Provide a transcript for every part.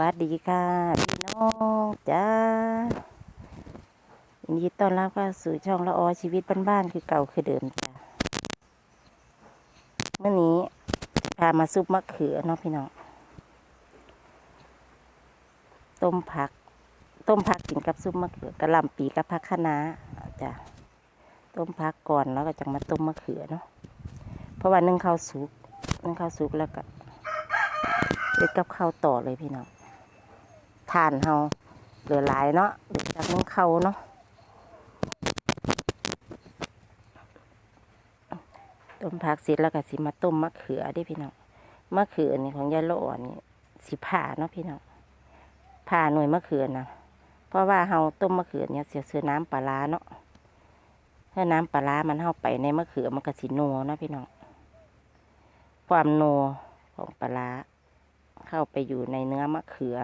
วัสดีค่ะ พี่น้องจ้ายินดีต้อนรับเข้าสู่ช่องละออชีวิตบ้านๆคือเก่าคือเดิมจ้าเมื่อนี้พามาซุปมะเขือเนาะพี่น้องต้มผัก ต้มผักกินกับซุปมะเขือกระลำปีกับผักคะน้าจ้ะต้มผักก่อนแล้วก็จะมาต้มมะเขือเนาะเพราะว่านึ่งข้าวสุกนึ่งข้าวสุกแล้วก็เด็ดกับข้าวต่อเลยพี่น้อง ทานเฮาเหลือหลายเนาะเด็ดจากนึ่งข้าเนาะต้มผักเสร็จแล้วก็สิมาต้มมะเขือได้พี่น้องมะเขือนี่ของยายโลอ่อนนี่สิผ่าเนาะพี่น้องผ่าหน่วยมะเขือนะเพราะว่าเฮาต้มมะเขือเนี่ยเสียเสือน้ำปลาเนาะถ้าน้ำปลามันเฮาไปในมะเขือมันก็สินัวเนาะพี่น้องความนัวของปลาร้าเข้าไปอยู่ในเนื้อมะเขือ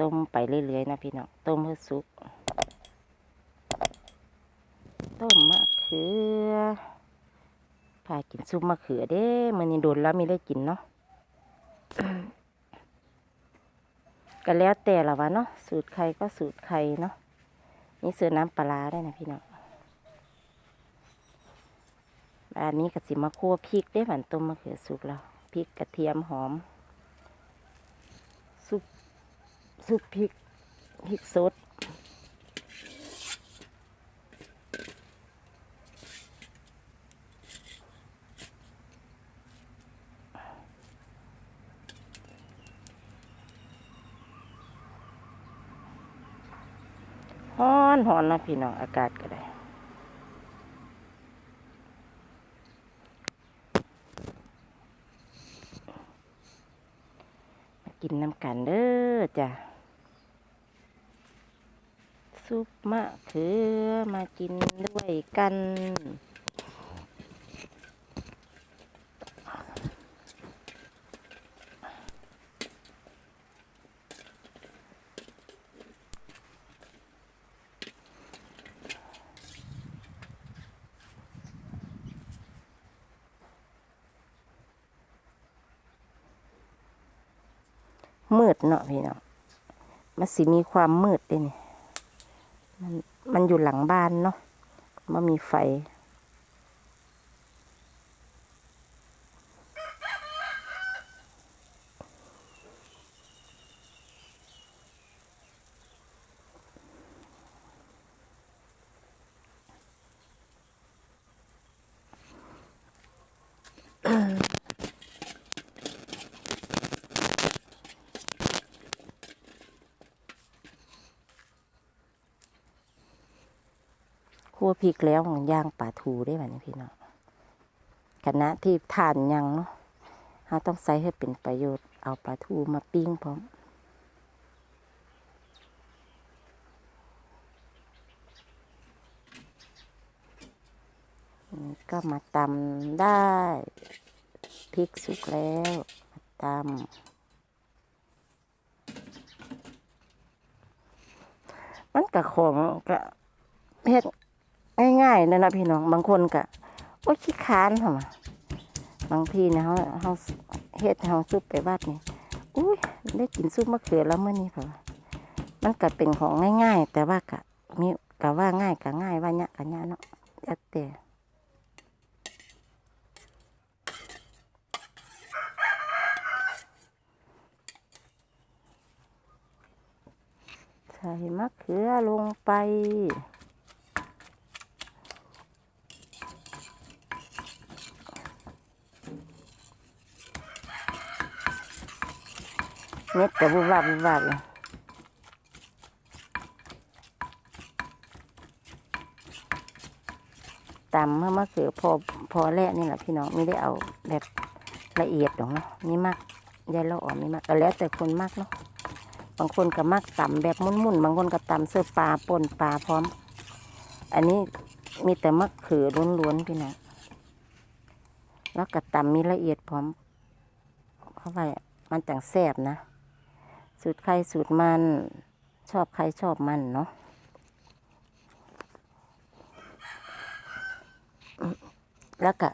ต้มไปเรื่อยๆนะพี่น้องต้มเพื่อสุก ต้มมะเขือพากินซุปมะเขือเด้มันนี่โดนแล้วไม่ได้กินเนาะก็แล้วแต่ละวะเนาะสูตรใครก็สูตรใครเนาะนี่เสือน้ำปลาได้นะพี่น้องอันนี้ก็สิมาคั่วพริกได้ผันต้มมะเขือสุกแล้วพริกกระเทียมหอม ซุป ซุปพริกพริกสดฮ้อนหอนนะพี่น้องอากาศก็ได้ กินน้ำกันเด้อจ้ะ ซุปมะเขือมากินด้วยกัน มืดเนาะพี่เนาะมันสิมีความมืดด้วยนี่ มันมันอยู่หลังบ้านเนาะมันมีไฟ คั่วพริกแล้วของย่างปลาทูได้แบบนี้พี่น้องคณะที่ทานยังเนาะเราต้องใส่ให้เป็นประโยชน์เอาปลาทูมาปิ้งพร้อมก็มาตำได้พริกสุกแล้วมาตำมันกับของก็เฮ็ด ง่ายๆนะนะพี่น้องบางคนก็โอ้ขี้ค้านเหรอบางทีนะเขาเขาเฮ็ดเขาซุปไปวัดนี่อุ้ยได้กินซุปมะเขือแล้วเมื่อนี้เปล่ามันก็เป็นของง่าย ๆ แต่ว่าก็มีก็ว่าง่ายก็ง่ายว่าเนี้ยก็เนี้ยเนาะแล้วแต่ใส่มะเขือลงไป เม็ดแต่บุบวับบุบวับเลยตำเมื่อมะเขือพอพอแล้วนี่แหละพี่น้องไม่ได้เอาแบบละเอียดหรอกเนาะนี่มากยายละอ่อนนี่มากก็แล้วแต่คนมากเนาะบางคนก็มักตำแบบมุ่นๆบางคนก็ตำเสื้อปลาปนปลาพร้อม อันนี้มีแต่มะเขือล้วนๆพี่น้องแล้วก็ตำมีละเอียดพร้อมเพราะว่ามันจังแซบนะ สูตรใครสูตรมัน ชอบใครชอบมันเนาะแล้วก็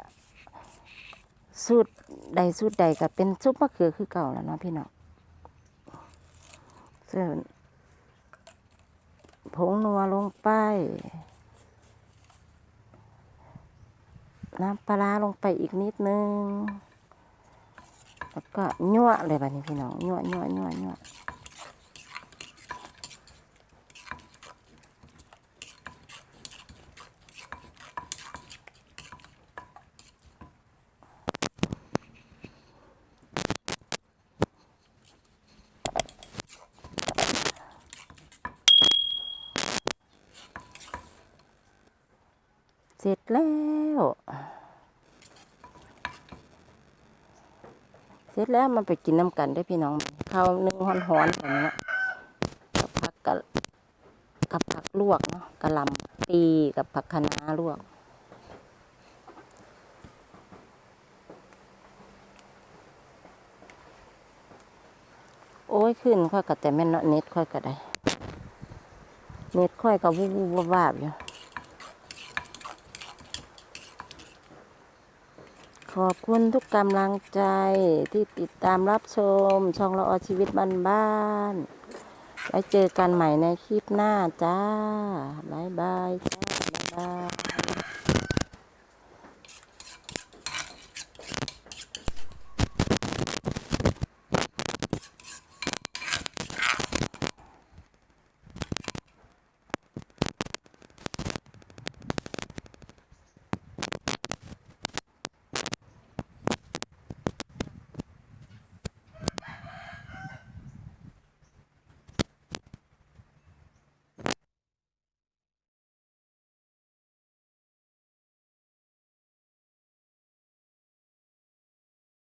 สูตรใดสูตรใดก็เป็นซุปมะเขือคือเก่าแล้วเนาะพี่น้องส่วนผงนัวลงไป น้ำปลาร้าลงไปอีกนิดนึง แล้วก็ยั่วเลยแบบนี้พี่น้องยั่วยั่วยั่วยั่วเสร็จแล้ว เสร็จแล้วมันไปกินน้ำกันได้พี่น้องข้าวนึ่งฮ้อนๆแบบนี้กับผักกับกับผักลวกเนาะกะหล่ำปีกับผักคะน้าลวกโอ้ยขึ้นค่อยก็แต่แม่นเนาะเน็ตค่อยก็ได้ เน็ตค่อยก็วูบวูบวาบอยู่ ขอบคุณทุกกำลังใจที่ติดตามรับชม ช่องละออชีวิตบ้านบ้านไว้เจอกันใหม่ในคลิปหน้าจ้า บ๊ายบายจ้าบ๊ายบาย